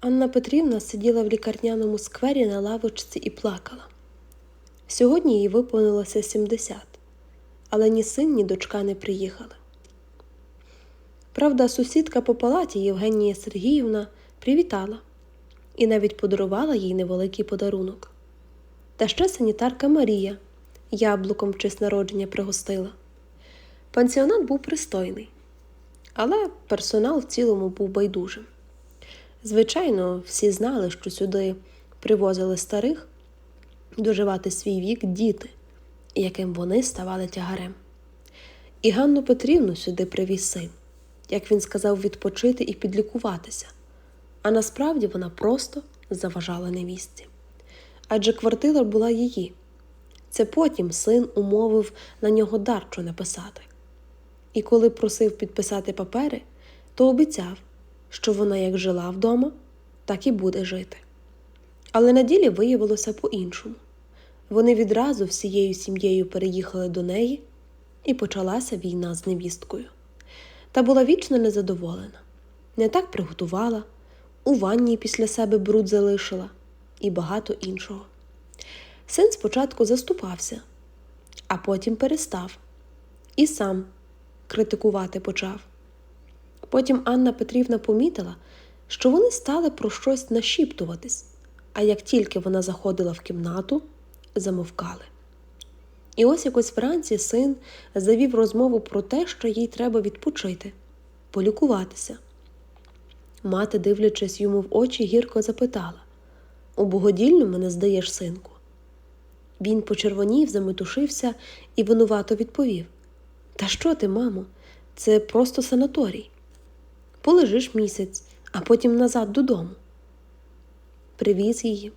Анна Петрівна сиділа в лікарняному сквері на лавочці і плакала. Сьогодні їй виповнилося 70, але ні син, ні дочка не приїхали. Правда, сусідка по палаті Євгенія Сергіївна привітала і навіть подарувала їй невеликий подарунок. Та ще санітарка Марія яблуком в честь народження пригостила. Пансіонат був пристойний, але персонал в цілому був байдужим. Звичайно, всі знали, що сюди привозили старих доживати свій вік діти, яким вони ставали тягарем. І Ганну Петрівну сюди привіз син, як він сказав, відпочити і підлікуватися. А насправді вона просто заважала невістці. Адже квартира була її. Це потім син умовив на нього дарчу написати. І коли просив підписати папери, то обіцяв, що вона як жила вдома, так і буде жити. Але на ділі виявилося по-іншому. Вони відразу всією сім'єю переїхали до неї, і почалася війна з невісткою. Та була вічно незадоволена, не так приготувала, у ванні після себе бруд залишила і багато іншого. Син спочатку заступався, а потім перестав і сам критикувати почав. Потім Анна Петрівна помітила, що вони стали про щось нашіптуватись, а як тільки вона заходила в кімнату, замовкали. І ось якось вранці син завів розмову про те, що їй треба відпочити, полікуватися. Мати, дивлячись йому в очі, гірко запитала У богодільну мене здаєш, синку. Він почервонів, заметушився і винувато відповів Та що ти, мамо, це просто санаторій. Полежиш місяць, а потім назад додому. Привіз її.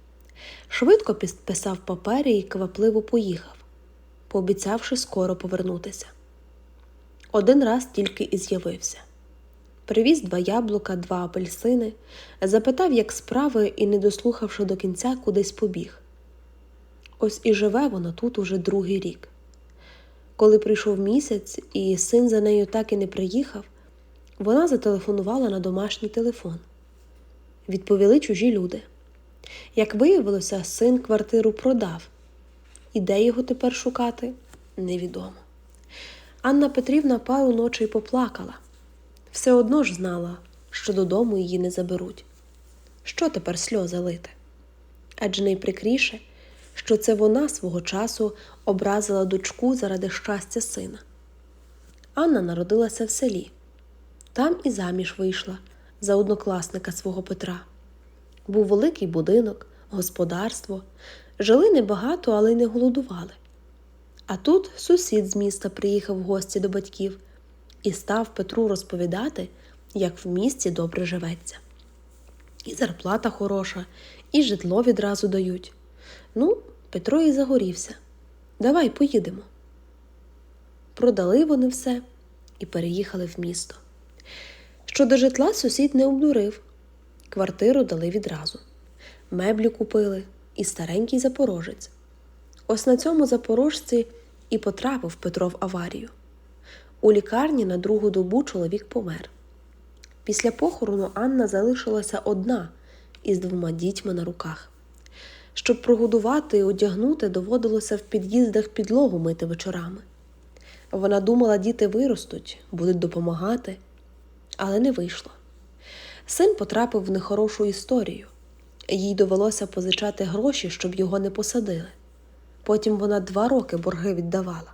Швидко підписав папері і квапливо поїхав, пообіцявши скоро повернутися. Один раз тільки і з'явився. Привіз два яблука, два апельсини, запитав, як справи, і, не дослухавши до кінця, кудись побіг. Ось і живе вона тут уже другий рік. Коли прийшов місяць, і син за нею так і не приїхав, вона зателефонувала на домашній телефон. Відповіли чужі люди. Як виявилося, син квартиру продав, і де його тепер шукати, невідомо. Анна Петрівна пару ночей поплакала, все одно ж знала, що додому її не заберуть. Що тепер сльози лити? Адже найприкріше, що це вона свого часу образила дочку заради щастя сина. Анна народилася в селі, там і заміж вийшла за однокласника свого Петра. Був великий будинок, господарство, жили небагато, але й не голодували. А тут сусід з міста приїхав в гості до батьків і став Петру розповідати, як в місті добре живеться. І зарплата хороша, і житло відразу дають. Ну, Петро і загорівся. Давай поїдемо. Продали вони все і переїхали в місто. Щодо житла сусід не обдурив. Квартиру дали відразу. Меблі купили і старенький запорожець. Ось на цьому запорожці і потрапив Петро в аварію. У лікарні на другу добу чоловік помер. Після похорону Анна залишилася одна із двома дітьми на руках. Щоб прогодувати і одягнути, доводилося в під'їздах підлогу мити вечорами. Вона думала, діти виростуть, будуть допомагати, але не вийшло. Син потрапив в нехорошу історію. Їй довелося позичати гроші, щоб його не посадили. Потім вона два роки борги віддавала.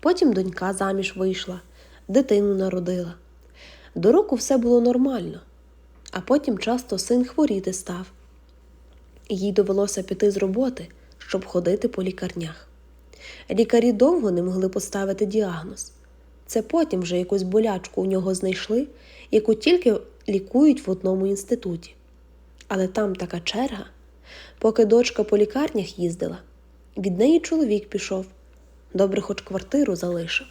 Потім донька заміж вийшла, дитину народила. До року все було нормально, а потім часто син хворіти став. Їй довелося піти з роботи, щоб ходити по лікарнях. Лікарі довго не могли поставити діагноз. Це потім вже якусь болячку у нього знайшли, яку тільки лікують в одному інституті. Але там така черга. Поки дочка по лікарнях їздила, від неї чоловік пішов, добре хоч квартиру залишив.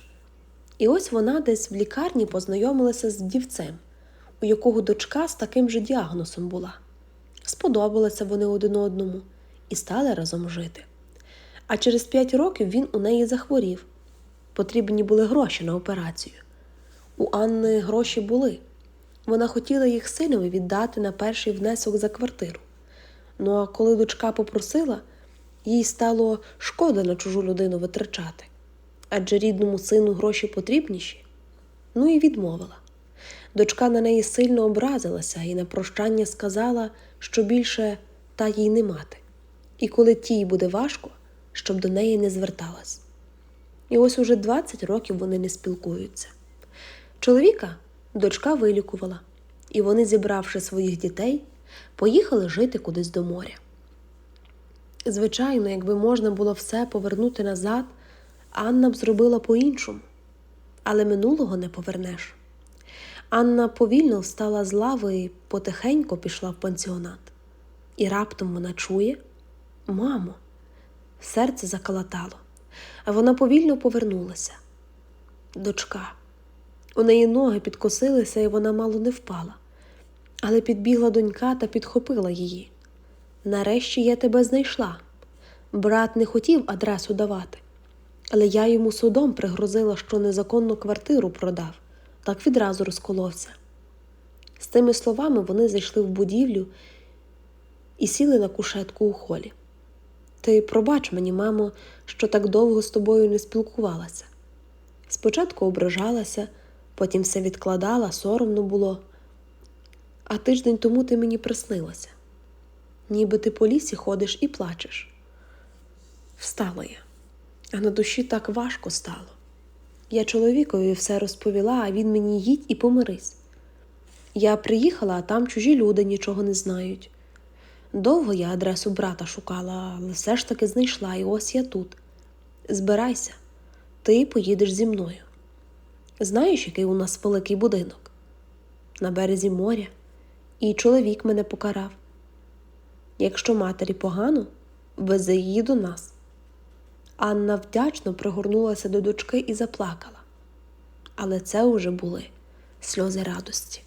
І ось вона десь в лікарні познайомилася з дівцем, у якого дочка з таким же діагнозом була. Сподобалися вони один одному і стали разом жити. А через п'ять років він у неї захворів. Потрібні були гроші на операцію. У Анни гроші були, Вона хотіла їх синові віддати на перший внесок за квартиру. Ну а коли дочка попросила, їй стало шкода на чужу людину витрачати, адже рідному сину гроші потрібніші. Ну і відмовила. Дочка на неї сильно образилася і на прощання сказала, що більше та їй не мати, і коли тій буде важко, щоб до неї не зверталась. І ось уже 20 років вони не спілкуються. Чоловіка дочка вилікувала, і вони, зібравши своїх дітей, поїхали жити кудись до моря. Звичайно, якби можна було все повернути назад, Анна б зробила по-іншому, але минулого не повернеш. Анна повільно встала з лави і потихеньку пішла в пансіонат. І раптом вона чує Мамо, серце заколотало, а вона повільно повернулася. Дочка. У неї ноги підкосилися, і вона мало не впала. Але підбігла донька та підхопила її. Нарешті я тебе знайшла. Брат не хотів адресу давати, але я йому судом пригрозила, що незаконну квартиру продав, так відразу розколовся. З тими словами вони зайшли в будівлю і сіли на кушетку у холі. Ти пробач мені, мамо, що так довго з тобою не спілкувалася. Спочатку ображалася, потім все відкладала, соромно було. А тиждень тому ти мені приснилася, ніби ти по лісі ходиш і плачеш. Встала я, а на душі так важко стало. Я чоловікові все розповіла, а він мені їдь і помирись. Я приїхала, а там чужі люди нічого не знають. Довго я адресу брата шукала, але все ж таки знайшла, і ось я тут. Збирайся, ти поїдеш зі мною. Знаєш, який у нас великий будинок? На березі моря, і чоловік мене покарав. Якщо матері погано, вези її до нас. Анна вдячно пригорнулася до дочки і заплакала. Але це уже були сльози радості.